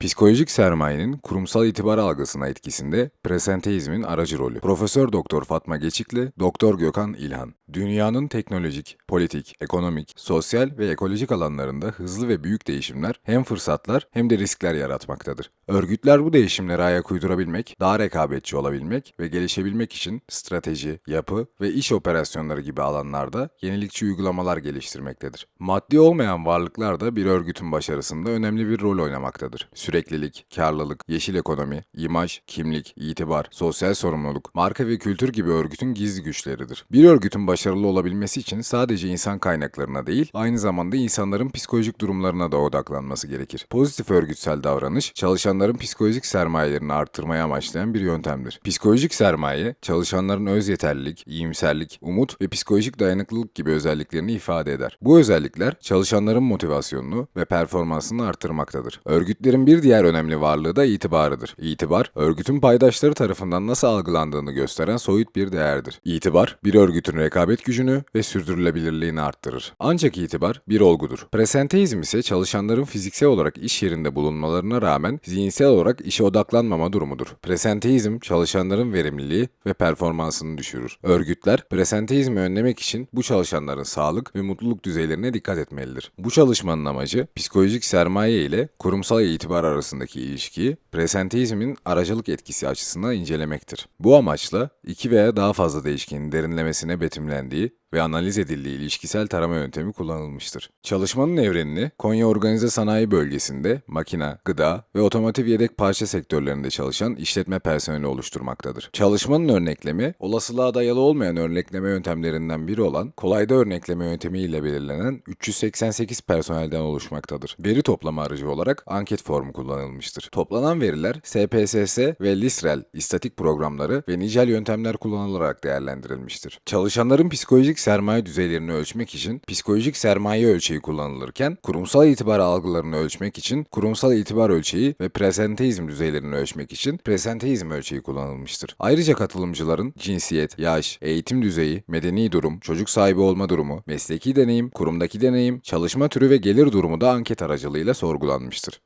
Psikolojik sermayenin kurumsal itibar algısına etkisinde presenteizmin aracı rolü. Profesör Doktor Fatma Geçikli, Doktor Gökhan İlhan. Dünyanın teknolojik, politik, ekonomik, sosyal ve ekolojik alanlarında hızlı ve büyük değişimler hem fırsatlar hem de riskler yaratmaktadır. Örgütler bu değişimlere ayak uydurabilmek, daha rekabetçi olabilmek ve gelişebilmek için strateji, yapı ve iş operasyonları gibi alanlarda yenilikçi uygulamalar geliştirmektedir. Maddi olmayan varlıklar da bir örgütün başarısında önemli bir rol oynamaktadır. Süreklilik, karlılık, yeşil ekonomi, imaj, kimlik, itibar, sosyal sorumluluk, marka ve kültür gibi örgütün gizli güçleridir. Bir örgütün başarılı olabilmesi için sadece insan kaynaklarına değil, aynı zamanda insanların psikolojik durumlarına da odaklanması gerekir. Pozitif örgütsel davranış, çalışanların psikolojik sermayelerini arttırmaya amaçlayan bir yöntemdir. Psikolojik sermaye, çalışanların öz yeterlilik, iyimserlik, umut ve psikolojik dayanıklılık gibi özelliklerini ifade eder. Bu özellikler çalışanların motivasyonunu ve performansını arttırmaktadır. Örgütlerin bir diğer önemli varlığı da itibarıdır. İtibar, örgütün paydaşları tarafından nasıl algılandığını gösteren soyut bir değerdir. İtibar, bir örgütün rekabet gücünü ve sürdürülebilirliğini arttırır. Ancak itibar bir olgudur. Presenteizm ise çalışanların fiziksel olarak iş yerinde bulunmalarına rağmen zihinsel olarak işe odaklanmama durumudur. Presenteizm, çalışanların verimliliği ve performansını düşürür. Örgütler, presenteizmi önlemek için bu çalışanların sağlık ve mutluluk düzeylerine dikkat etmelidir. Bu çalışmanın amacı, psikolojik sermaye ile kurumsal itibar arasındaki ilişkiyi presenteizmin aracılık etkisi açısından incelemektir. Bu amaçla iki veya daha fazla değişkenin derinlemesine betimlendiği ve analiz edildiği ilişkisel tarama yöntemi kullanılmıştır. Çalışmanın evrenini Konya Organize Sanayi Bölgesi'nde makina, gıda ve otomotiv yedek parça sektörlerinde çalışan işletme personeli oluşturmaktadır. Çalışmanın örneklemi, olasılığa dayalı olmayan örnekleme yöntemlerinden biri olan kolayda örnekleme yöntemi ile belirlenen 388 personelden oluşmaktadır. Veri toplama aracı olarak anket formu kullanılmıştır. Toplanan veriler SPSS ve LISREL istatik programları ve nicel yöntemler kullanılarak değerlendirilmiştir. Çalışanların psikolojik sermaye düzeylerini ölçmek için psikolojik sermaye ölçeği kullanılırken kurumsal itibar algılarını ölçmek için kurumsal itibar ölçeği ve presenteizm düzeylerini ölçmek için presenteizm ölçeği kullanılmıştır. Ayrıca katılımcıların cinsiyet, yaş, eğitim düzeyi, medeni durum, çocuk sahibi olma durumu, mesleki deneyim, kurumdaki deneyim, çalışma türü ve gelir durumu da anket aracılığıyla sorgulanmıştır.